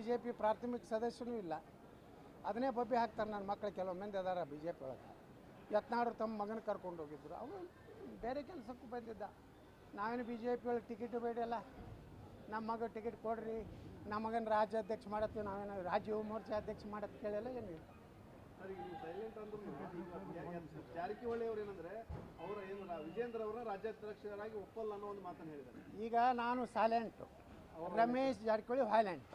B J P ಪ್ರಾಥಮಿಕ ಸದಸ್ಯನೂ ಇಲ್ಲ. ಅದನ್ನೇ ಬಬ್ಬಿ ಹಾಕ್ತಾರೆ ನನ್ನ ಮಕ್ಕಳು ಕೆಲವು ಮಂದಿ ಅದಾರ ಬಿ ಜೆ ಪಿ ಒಳಗೆ. ಯತ್ನಾಡು ತಮ್ಮ ಮಗನ ಕರ್ಕೊಂಡು ಹೋಗಿದ್ರು. ಅವನು ಬೇರೆ ಕೆಲಸಕ್ಕೂ ಬಂದಿದ್ದ. ನಾವೇನು ಬಿ ಜೆ ಪಿ ಒಳಗೆ ಟಿಕೆಟ್ ಬೇಡಲ್ಲ. ನಮ್ಮ ಮಗ ಟಿಕೆಟ್ ಕೊಡ್ರಿ ನಮ್ಮ ಮಗನ ರಾಜ್ಯಾಧ್ಯಕ್ಷ ಮಾಡತ್ತೀವಿ ನಾವೇನು ರಾಜ್ಯ ಯುವ ಮೋರ್ಚಾ ಅಧ್ಯಕ್ಷ ಮಾಡತ್ ಕೇಳಿಲ್ಲ ಏನಿಲ್ಲ ಜಾರಕಿಹೊಳಿ ಅವ್ರು ಏನಂದ್ರೆ ಅವರ ಏನು ವಿಜೇಂದ್ರ ಅವರ ರಾಜ್ಯಾಧ್ಯಕ್ಷರಾಗಿ ಒಪ್ಪಲ್ಲ ಅನ್ನೋ ಒಂದು ಮಾತನ್ನು ಹೇಳಿದ್ದಾರೆ. ಈಗ ನಾನು ಸೈಲೆಂಟು ರಮೇಶ್ ಜಾರಕಿಹೊಳಿ ವೈಲೆಂಟ್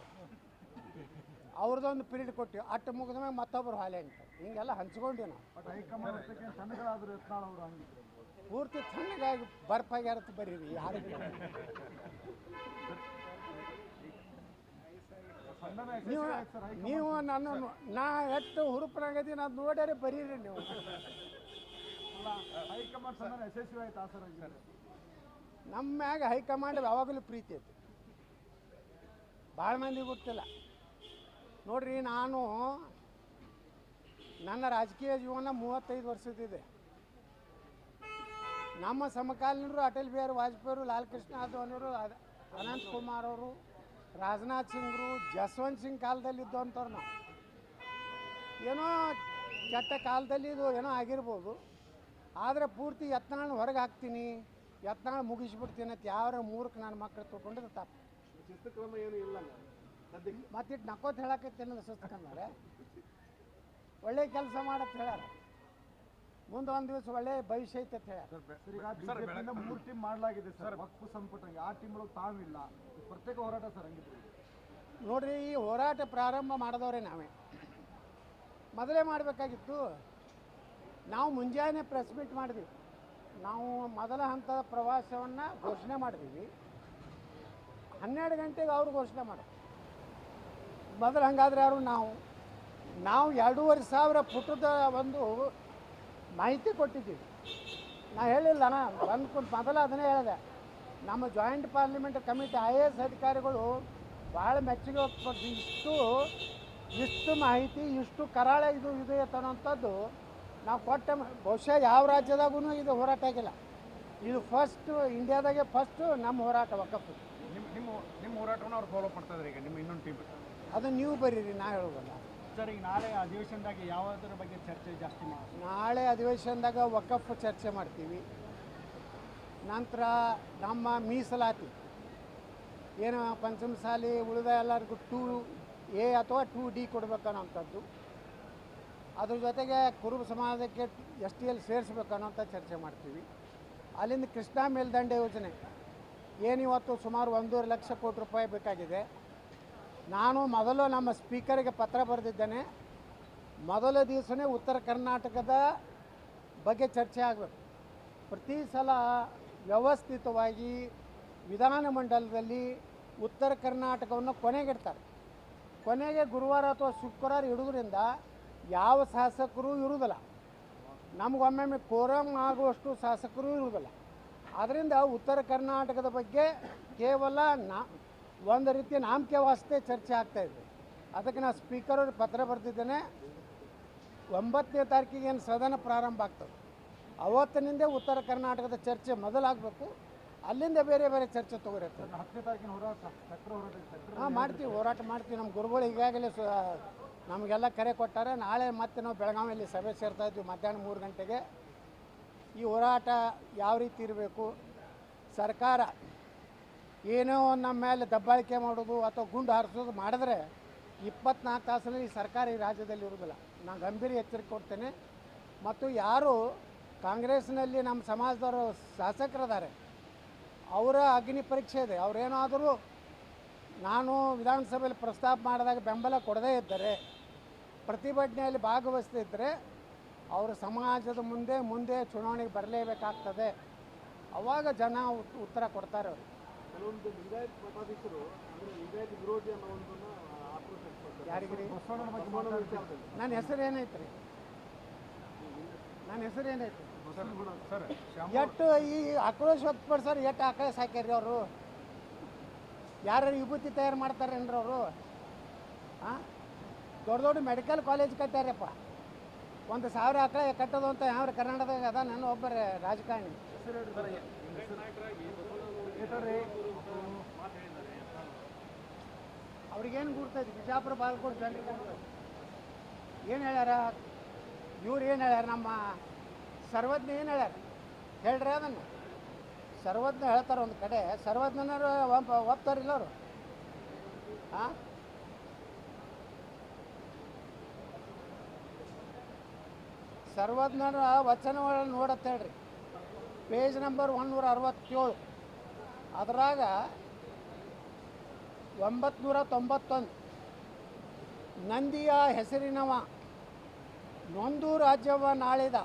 ಅವ್ರದ್ದೊಂದು ಪೀರಿಯಡ್ ಕೊಟ್ಟಿವಿ ಅಟ್ಟು ಮುಗಿದ ಮ್ಯಾಗ ಹಾಲೆ ಅಂತ. ಹಿಂಗೆಲ್ಲ ಹಂಚ್ಕೊಂಡ್ವಿ ನಾವು. ಪೂರ್ತಿ ತಣ್ಣಗಾಗಿ ಬರ್ಪಾಗ್ಯಾರತ್ ಬರೀರಿ ಯಾರು ನೀವು ನೀವು ನನ್ನ ನಾ ಎಷ್ಟು ಹುರುಪನಾಗದೀನಿ ಅದು ನೋಡ್ಯಾರೆ ಬರೀರಿ ನೀವು. ನಮ್ಮ ಮ್ಯಾಗ ಹೈಕಮಾಂಡ್ ಯಾವಾಗಲೂ ಪ್ರೀತಿ ಐತಿ. ಭಾಳ ಮಂದಿ ಗೊತ್ತಿಲ್ಲ. ನೋಡ್ರಿ, ನಾನು ನನ್ನ ರಾಜಕೀಯ ಜೀವನ ಮೂವತ್ತೈದು ವರ್ಷದಿದೆ ನಮ್ಮ ಸಮಕಾಲೀನರು ಅಟಲ್ ಬಿಹಾರಿ ವಾಜಪೇಯಿ ಲಾಲ್ ಕೃಷ್ಣ ಅನಂತ್ ಕುಮಾರ್ ಅವರು, ರಾಜನಾಥ್ ಸಿಂಗ್ರು, ಜಸ್ವಂತ್ ಸಿಂಗ್ ಕಾಲದಲ್ಲಿ ಇದ್ದಂಥವ್ರು ನಾವು. ಏನೋ ಕೆಟ್ಟ ಕಾಲದಲ್ಲಿ ಇದು ಏನೋ ಆಗಿರ್ಬೋದು. ಆದರೆ ಪೂರ್ತಿ ಯತ್ನಾಳ್ ಹೊರಗೆ ಹಾಕ್ತೀನಿ, ಯತ್ನಾಳ್ ಮುಗಿಸ್ಬಿಡ್ತೀನಿ ಅಂತ ಯಾವ ಮೂರಕ್ಕೆ ನನ್ನ ಮಕ್ಕಳು ತೊಗೊಂಡಿದ್ದು ತಪ್ಪು. ಕ್ರಮ ಏನು ಇಲ್ಲ ಮತ್ತಿಟ್ಟು ನಕ್ಕೋತ್ ಹೇಳಕ್ಕೆ ಸುಸ್ತಕಂದ್ರೆ ಒಳ್ಳೆ ಕೆಲಸ ಮಾಡತ್ ಹೇಳ್ಯಾರ ಮುಂದ ಒಂದು ದಿವಸ ಒಳ್ಳೆ ಭವಿಷ್ಯ ಐತೆ ಅಂತ ಹೇಳ್ಯಾರ ಮೂರು ಟೀಮ್ ಮಾಡಲಾಗಿದೆ ಸರ್. ವಕ್ಫು ಸಂಪುಟ. ಆ ಟೀಮ್ ಒಳಗೆ ತಾವಿಲ್ಲ. ಪ್ರತ್ಯೇಕ ಹೋರಾಟ ಸರ್ ಹಂಗಿದ್ರೆ ನೋಡ್ರಿ ಈ ಹೋರಾಟ ಪ್ರಾರಂಭ ಮಾಡಿದವ್ರೆ ನಾವೇ. ಮೊದಲೇ ಮಾಡಬೇಕಾಗಿತ್ತು. ನಾವು ಮುಂಜಾನೆ ಪ್ರೆಸ್ ಮೀಟ್ ಮಾಡಿದ್ವಿ. ನಾವು ಮೊದಲ ಹಂತದ ಪ್ರವಾಸವನ್ನು ಘೋಷಣೆ ಮಾಡಿದ್ವಿ. ಹನ್ನೆರಡು ಗಂಟೆಗೆ ಅವ್ರು ಘೋಷಣೆ ಮಾಡಿ ಮೊದಲು ಹಂಗಾದ್ರೆ ಯಾರು ನಾವು ನಾವು ಎರಡೂವರೆ ಸಾವಿರ ಪುಟದ ಒಂದು ಮಾಹಿತಿ ಕೊಟ್ಟಿದ್ದೀವಿ. ನಾ ಹೇಳಿಲ್ಲ, ನಾ ಬಂದು ಕುಂತು ಮೊದಲು ಅದನ್ನೇ ಹೇಳಿದೆ. ನಮ್ಮ joint parliament committee, I A S ಅಧಿಕಾರಿಗಳು ಭಾಳ ಮೆಚ್ಚುಗೆ ವ್ಯಕ್ತಪಡಿಸಿ ಇಷ್ಟು ಇಷ್ಟು ಮಾಹಿತಿ, ಇಷ್ಟು ಕರಾಳ ಇದು, ಇದೆ ಅನ್ನೋಂಥದ್ದು ನಾವು ಕೊಟ್ಟ ಬಹುಶಃ ಯಾವ ರಾಜ್ಯದಾಗೂ ಇದು ಹೋರಾಟ ಆಗಿಲ್ಲ. ಇದು ಫಸ್ಟ್ ಇಂಡಿಯಾದಾಗೆ ಫಸ್ಟು ನಮ್ಮ ಹೋರಾಟ ನಿಮ್ಮ ಹೋರಾಟವನ್ನು ಅವ್ರು ಫಾಲೋ ಮಾಡ್ತಾ ಇದ್ದಾರೆ ಈಗ ನಿಮ್ಮ ಇನ್ನೊಂದು ಟೀಮ್ ಅದು ನೀವು ಬರೀರಿ ನಾ ಹೇಳೋದಲ್ಲ. ಸರ್ ಈಗ ನಾಳೆ ಅಧಿವೇಶನದಾಗ ಯಾವುದರ ಬಗ್ಗೆ ಚರ್ಚೆ ಜಾಸ್ತಿ ಮಾಡಿ ನಾಳೆ ಅಧಿವೇಶನದಾಗ ವಕಫ್ ಚರ್ಚೆ ಮಾಡ್ತೀವಿ. ನಂತರ ನಮ್ಮ ಮೀಸಲಾತಿ. ಏನು ಪಂಚಮಸಾಲಿ ಉಳಿದ ಎಲ್ಲರಿಗೂ ಟೂ ಎ ಅಥವಾ ಟೂ ಡಿ ಕೊಡ್ಬೇಕನ್ನೋಂಥದ್ದು. ಅದ್ರ ಜೊತೆಗೆ ಕುರುಬ ಸಮಾಜಕ್ಕೆ ಎಸ್ ಟಿ ಎಲ್ ಸೇರಿಸ್ಬೇಕನ್ನೋಂಥ ಚರ್ಚೆ ಮಾಡ್ತೀವಿ. ಅಲ್ಲಿಂದ ಕೃಷ್ಣಾ ಮೇಲ್ದಂಡೆ ಯೋಜನೆ. ಏನಿವತ್ತು ಸುಮಾರು ಒಂದೂವರೆ ಲಕ್ಷ ಕೋಟಿ ರೂಪಾಯಿ ಬೇಕಾಗಿದೆ. ನಾನು ಮೊದಲು ನಮ್ಮ ಸ್ಪೀಕರಿಗೆ ಪತ್ರ ಬರೆದಿದ್ದೇನೆ. ಮೊದಲ ದಿವಸನೇ ಉತ್ತರ ಕರ್ನಾಟಕದ ಬಗ್ಗೆ ಚರ್ಚೆ ಆಗಬೇಕು. ಪ್ರತಿ ಸಲ ವ್ಯವಸ್ಥಿತವಾಗಿ ವಿಧಾನಮಂಡಲದಲ್ಲಿ ಉತ್ತರ ಕರ್ನಾಟಕವನ್ನು ಕೊನೆಗಿಡ್ತಾರೆ. ಕೊನೆಗೆ ಗುರುವಾರ ಅಥವಾ ಶುಕ್ರವಾರ ಇಡೋದ್ರಿಂದ ಯಾವ ಶಾಸಕರು ಇರುವುದಿಲ್ಲ. ನಮಗೊಮ್ಮೆಮ್ಮೆ ಕೋರಂ ಆಗುವಷ್ಟು ಶಾಸಕರು ಇರುವುದಿಲ್ಲ. ಆದ್ದರಿಂದ ಉತ್ತರ ಕರ್ನಾಟಕದ ಬಗ್ಗೆ ಕೇವಲ ನಾ ಒಂದು ರೀತಿ ನಾಮಕೆ ವಾಸ್ತೆ ಚರ್ಚೆ ಆಗ್ತಾ ಇದೆ. ಅದಕ್ಕೆ ನಾನು ಸ್ಪೀಕರ್ ಅವ್ರಿಗೆ ಪತ್ರ ಬರೆದಿದ್ದೇನೆ. ಒಂಬತ್ತನೇ ತಾರೀಕಿಗೆ ಏನು ಸದನ ಪ್ರಾರಂಭ ಆಗ್ತದೆ. ಅವತ್ತಿನಿಂದ ಉತ್ತರ ಕರ್ನಾಟಕದ ಚರ್ಚೆ ಮೊದಲಾಗಬೇಕು. ಅಲ್ಲಿಂದ ಬೇರೆ ಬೇರೆ ಚರ್ಚೆ ತೊಗೊಳತ್ತೆ ಹಾಂ ಮಾಡ್ತೀವಿ ಹೋರಾಟ ಮಾಡ್ತೀವಿ. ನಮ್ಮ ಗುರುಗಳು ಈಗಾಗಲೇ ಸು ನಮಗೆಲ್ಲ ಕರೆ ಕೊಟ್ಟಾರೆ. ನಾಳೆ ಮತ್ತೆ ನಾವು ಬೆಳಗಾವಿಯಲ್ಲಿ ಸಭೆ ಸೇರ್ತಾ ಇದ್ವಿ ಮಧ್ಯಾಹ್ನ ಮೂರು ಗಂಟೆಗೆ. ಈ ಹೋರಾಟ ಯಾವ ರೀತಿ ಇರಬೇಕು? ಸರ್ಕಾರ ಏನೋ ನಮ್ಮ ಮೇಲೆ ದಬ್ಬಾಳಿಕೆ ಮಾಡೋದು ಅಥವಾ ಗುಂಡು ಹಾರಿಸೋದು ಮಾಡಿದ್ರೆ ಇಪ್ಪತ್ನಾಲ್ಕು ತಾಸಲ್ಲಿ ಈ ಸರ್ಕಾರ ಈ ರಾಜ್ಯದಲ್ಲಿ ಇರೋದಿಲ್ಲ ನಾನು ಗಂಭೀರ ಎಚ್ಚರಿಕೆ ಕೊಡ್ತೇನೆ. ಮತ್ತು ಯಾರು ಕಾಂಗ್ರೆಸ್ನಲ್ಲಿ ನಮ್ಮ ಸಮಾಜದವರು ಶಾಸಕರಿದ್ದಾರೆ, ಅವರ ಅಗ್ನಿ ಪರೀಕ್ಷೆ ಇದೆ. ಅವರೇನಾದರೂ ನಾನು ವಿಧಾನಸಭೆಯಲ್ಲಿ ಪ್ರಸ್ತಾಪ ಮಾಡಿದಾಗ ಬೆಂಬಲ ಕೊಡದೇ ಇದ್ದರೆ, ಪ್ರತಿಭಟನೆಯಲ್ಲಿ ಭಾಗವಹಿಸದೇ ಇದ್ದರೆ ಅವರು ಸಮಾಜದ ಮುಂದೆ ಮುಂದೆ ಚುನಾವಣೆಗೆ ಬರಲೇಬೇಕಾಗ್ತದೆ. ಅವಾಗ ಜನ ಉತ್ತರ ಕೊಡ್ತಾರೆ ಅವರು. ಕೆಲವೊಂದು ಲಿಂಗಾಯತ್ ಮಠಾಧೀಶರು ಅಂದ್ರೆ ಲಿಂಗಾಯತ್ ವಿರೋಧಿ ಅನ್ನೋ ಒಂದನ್ನ ಆಕ್ರೋಶ ವ್ಯಕ್ತಪಡಿಸ್ತಾರೆ. ಯಾರಿಗ್ರಿ? ಬಸವಣ್ಣನ ಬಗ್ಗೆ ಬಸವಣ್ಣನ ವಿಚಾರದಲ್ಲಿ. ನನ್ನ ಹೆಸರು ಏನೈತೆ ರೀ ನನ್ನ ಹೆಸರು ಏನೈತಿ ಸರ್ ಶ್ಯಾಮ್ ಎಷ್ಟು ಈ ಆಕ್ರೋಶ ವ್ಯಕ್ತಪಡಿಸೋರು ಎಷ್ಟು ಆಕಳ ಹಾಕ್ಯಾರ್ರಿ ಅವರು? ಯಾರು ವಿಭೂತಿ ತಯಾರು ಮಾಡ್ತಾರೇನ್ರಿ ಅವರು? ಹಾಂ ದೊಡ್ಡ ದೊಡ್ಡ ಮೆಡಿಕಲ್ ಕಾಲೇಜ್ ಕಟ್ಟ್ಯಾರಪ್ಪ. ಒಂದು ಸಾವಿರ ಆಕಳ ಕಟ್ಟೋದು ಅಂತ ಯಾವ ಕರ್ನಾಟಕದಾಗ ಅದ? ನನ್ನ ಒಬ್ಬರ ರಾಜಕಾರಣಿ. ಅವ್ರಿಗೇನು ಗುರ್ತೈತಿ ಬಿಜಾಪುರ ಬಾಗಲಕೋಟೆ ಜನರಿಗೆ ಏನು ಹೇಳ್ಯಾರ? ಇವ್ರು ಏನು ಹೇಳ್ಯಾರ? ನಮ್ಮ ಸರ್ವಜ್ಞ ಏನು ಹೇಳ್ಯಾರ? ಹೇಳ್ರಿ ಅದನ್ನು. ಸರ್ವಜ್ಞ ಹೇಳ್ತಾರೆ ಒಂದು ಕಡೆ. ಸರ್ವಜ್ಞನವರು ಒಪ್ಪ ಒಪ್ತಾರಿಲ್ಲ ಅವರು. ಹಾಂ ಸರ್ವಜ್ಞರ ವಚನಗಳನ್ನು ನೋಡತ್ತೆ ಹೇಳ್ರಿ. ಪೇಜ್ ನಂಬರ್ ಒನ್ನೂರ ಅರವತ್ತೇಳು ಅದರಾಗ ಒಂಬತ್ನೂರ ತೊಂಬತ್ತೊಂದು ನಂದಿಯ ಹೆಸರಿನವ ನೊಂದು ರಾಜ್ಯವ ನಾಳಿದ.